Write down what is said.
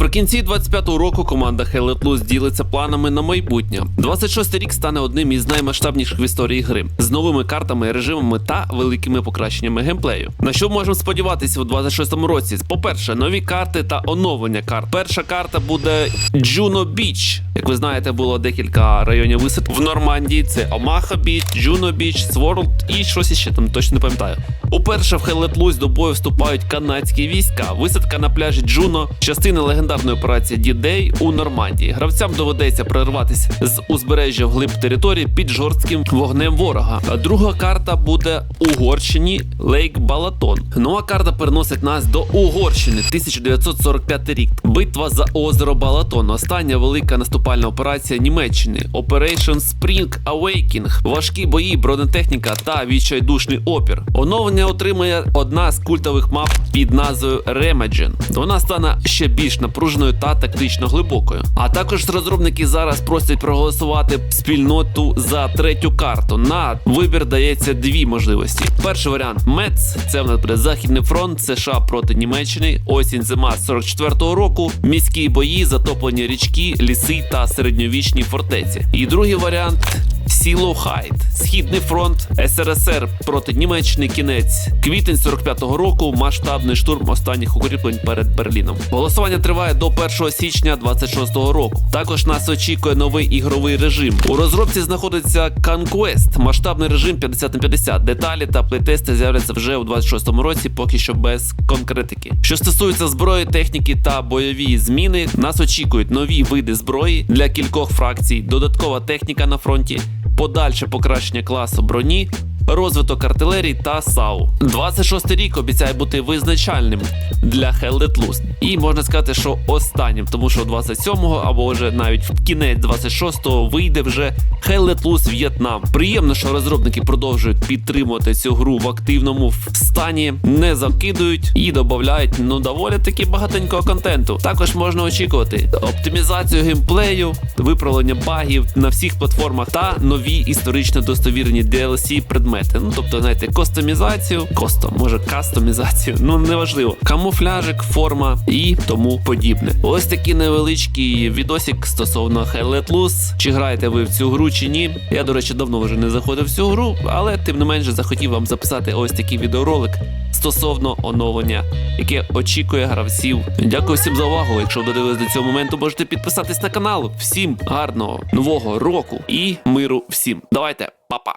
Наприкінці 25-го року команда Let ділиться планами на майбутнє. 26-й рік стане одним із наймасштабніших в історії гри з новими картами, режимами та великими покращеннями геймплею. На що можемо сподіватися у 26-му році? По-перше, нові карти та оновлення карт. Перша карта буде Juno Beach. Як ви знаєте, було декілька районів висад в Нормандії. Це Омаха Біч, Juno Beach, Сворлд і щось іще там точно не пам'ятаю. Уперше в Let до бою вступають канадські війська. Висадка на пляжі Джуно, частина легендарної операції D-Day у Нормандії. Гравцям доведеться прорватися з узбережжя вглиб території під жорстким вогнем ворога. Друга карта буде Угорщині Лейк Балатон. Нова карта переносить нас до Угорщини 1945 рік. Битва за озеро Балатон. Остання велика наступальна операція Німеччини. Operation Spring Awakening. Важкі бої, бронетехніка та відчайдушний опір. Оновлення отримає одна з культових мап під назвою Remagen. Вона стане ще більш напруженою та тактично глибокою. А також розробники зараз просять проголосувати спільноту за третю карту. На вибір дається дві можливості. Перший варіант МЕЦ це в нас Західний фронт США проти Німеччини, осінь зима 44-го року, міські бої, затоплені річки, ліси та середньовічні фортеці. І другий варіант. Сіло Хайт, Східний фронт СРСР проти Німеччини. Кінець квітень 45-го року. Масштабний штурм останніх укріплень перед Берліном. Голосування триває до 1 січня 26-го року. Також нас очікує новий ігровий режим. У розробці знаходиться Conquest, масштабний режим 50 на 50. Деталі та плейтести з'являться вже у 26-му році, поки що без конкретики. Що стосується зброї, техніки та бойові зміни, нас очікують нові види зброї для кількох фракцій, додаткова техніка на фронті подальше покращення класу броні, розвиток артилерії та САУ. 26 рік обіцяє бути визначальним для Let І можна сказати, що останнім, тому що 27-го або вже навіть в кінець 26-го вийде вже Let В'єтнам. Приємно, що розробники продовжують підтримувати цю гру в активному стані, не закидують і додають ну доволі таки багатенького контенту. Також можна очікувати оптимізацію геймплею, виправлення багів на всіх платформах та нові історично достовірні DLC предмети. Ну тобто, знаєте, костомізацію, косто, може кастомізацію, ну неважливо, камуфляжик, форма і тому подібне. Ось такий невеличкий відосик стосовно Hell Loose. Чи граєте ви в цю гру чи ні? Я, до речі, давно вже не заходив в цю гру, але тим не менше захотів вам записати ось такий відеоролик стосовно оновлення, яке очікує гравців. Дякую всім за увагу. Якщо додивились до цього моменту, можете підписатись на канал. Всім гарного нового року і миру всім. Давайте, па-па!